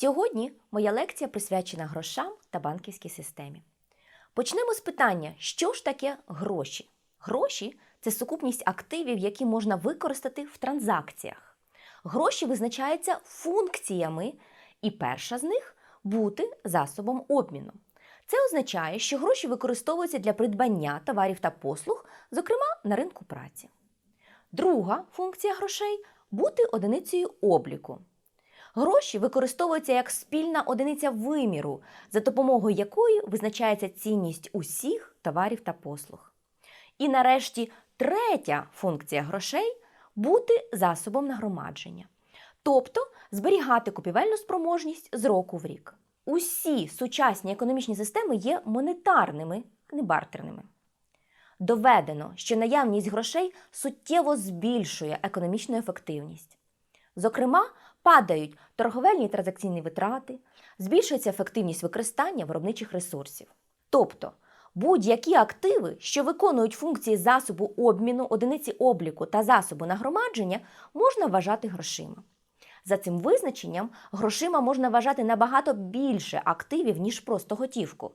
Сьогодні моя лекція присвячена грошам та банківській системі. Почнемо з питання, що ж таке гроші? Гроші це сукупність активів, які можна використати в транзакціях. Гроші визначаються функціями, і перша з них бути засобом обміну. Це означає, що гроші використовуються для придбання товарів та послуг, зокрема на ринку праці. Друга функція грошей бути одиницею обліку. Гроші використовуються як спільна одиниця виміру, за допомогою якої визначається цінність усіх товарів та послуг. І нарешті третя функція грошей бути засобом нагромадження, тобто зберігати купівельну спроможність з року в рік. Усі сучасні економічні системи є монетарними, а не бартерними. Доведено, що наявність грошей суттєво збільшує економічну ефективність. Зокрема, падають торговельні і транзакційні витрати, збільшується ефективність використання виробничих ресурсів. Тобто будь-які активи, що виконують функції засобу обміну, одиниці обліку та засобу нагромадження, можна вважати грошима. За цим визначенням, грошима можна вважати набагато більше активів, ніж просто готівку.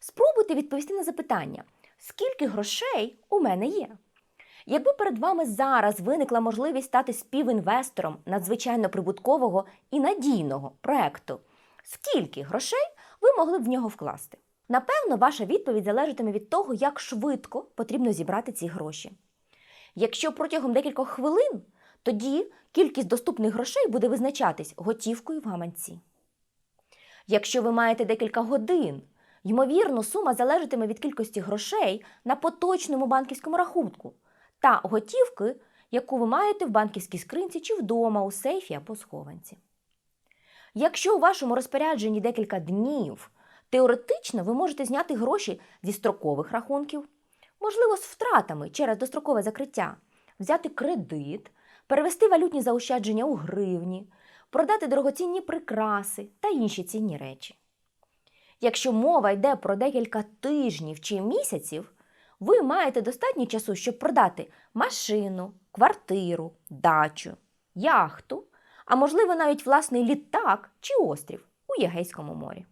Спробуйте відповісти на запитання, скільки грошей у мене є. Якби перед вами зараз виникла можливість стати співінвестором надзвичайно прибуткового і надійного проекту, скільки грошей ви могли б в нього вкласти? Напевно, ваша відповідь залежатиме від того, як швидко потрібно зібрати ці гроші. Якщо протягом декількох хвилин, тоді кількість доступних грошей буде визначатись готівкою в гаманці. Якщо ви маєте декілька годин, ймовірно, сума залежатиме від кількості грошей на поточному банківському рахунку та готівки, яку ви маєте в банківській скринці чи вдома у сейфі або схованці. Якщо у вашому розпорядженні декілька днів, теоретично ви можете зняти гроші зі строкових рахунків, можливо, з втратами через дострокове закриття, взяти кредит, перевести валютні заощадження у гривні, продати дорогоцінні прикраси та інші цінні речі. Якщо мова йде про декілька тижнів чи місяців, ви маєте достатньо часу, щоб продати машину, квартиру, дачу, яхту, а можливо навіть власний літак чи острів у Єгейському морі.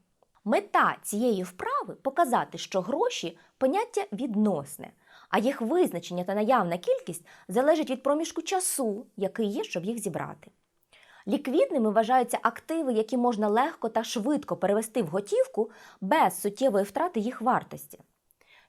Мета цієї вправи показати, що гроші поняття відносне, а їх визначення та наявна кількість залежить від проміжку часу, який є, щоб їх зібрати. Ліквідними вважаються активи, які можна легко та швидко перевести в готівку без суттєвої втрати їх вартості.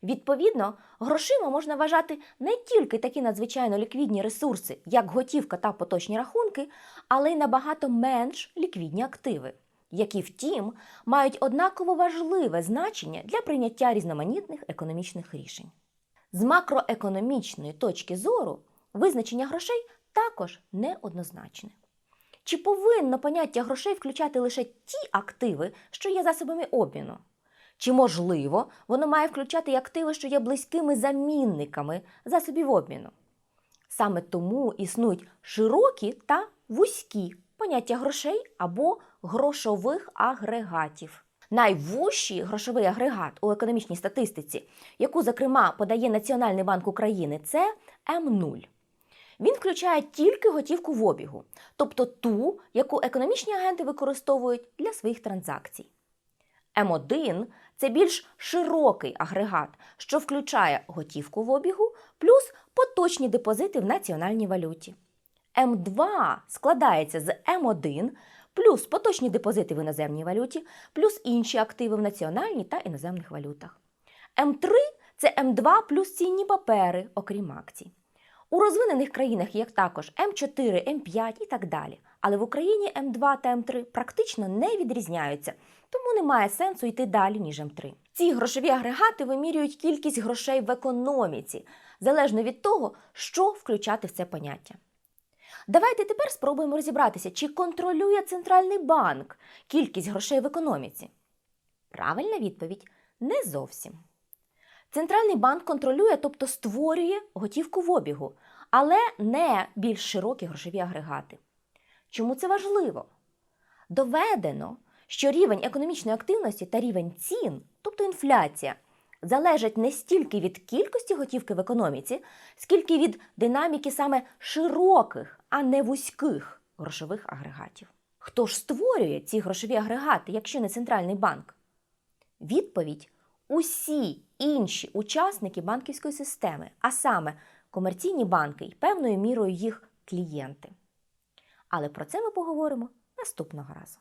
Відповідно, грошима можна вважати не тільки такі надзвичайно ліквідні ресурси, як готівка та поточні рахунки, але й набагато менш ліквідні активи, які, втім, мають однаково важливе значення для прийняття різноманітних економічних рішень. З макроекономічної точки зору визначення грошей також неоднозначне. Чи повинно поняття грошей включати лише ті активи, що є засобами обміну? Чи, можливо, воно має включати і активи, що є близькими замінниками засобів обміну? Саме тому існують широкі та вузькі поняття грошей або грошових агрегатів. Найвужчий грошовий агрегат у економічній статистиці, яку, зокрема, подає Національний банк України, це М0. Він включає тільки готівку в обігу, тобто ту, яку економічні агенти використовують для своїх транзакцій. М1 це більш широкий агрегат, що включає готівку в обігу плюс поточні депозити в національній валюті. М2 складається з М1 плюс поточні депозити в іноземній валюті, плюс інші активи в національній та іноземних валютах. М3 це М2 плюс цінні папери, окрім акцій. У розвинених країнах є також М4, М5 і так далі. Але в Україні М2 та М3 практично не відрізняються, тому немає сенсу йти далі, ніж М3. Ці грошові агрегати вимірюють кількість грошей в економіці, залежно від того, що включати в це поняття. Давайте тепер спробуємо розібратися, чи контролює центральний банк кількість грошей в економіці. Правильна відповідь не зовсім. Центральний банк контролює, тобто створює готівку в обігу, але не більш широкі грошові агрегати. Чому це важливо? Доведено, що рівень економічної активності та рівень цін, тобто інфляція, залежать не стільки від кількості готівки в економіці, скільки від динаміки саме широких, а не вузьких грошових агрегатів. Хто ж створює ці грошові агрегати, якщо не центральний банк? Відповідь усі інші учасники банківської системи, а саме комерційні банки і певною мірою їх клієнти. Але про це ми поговоримо наступного разу.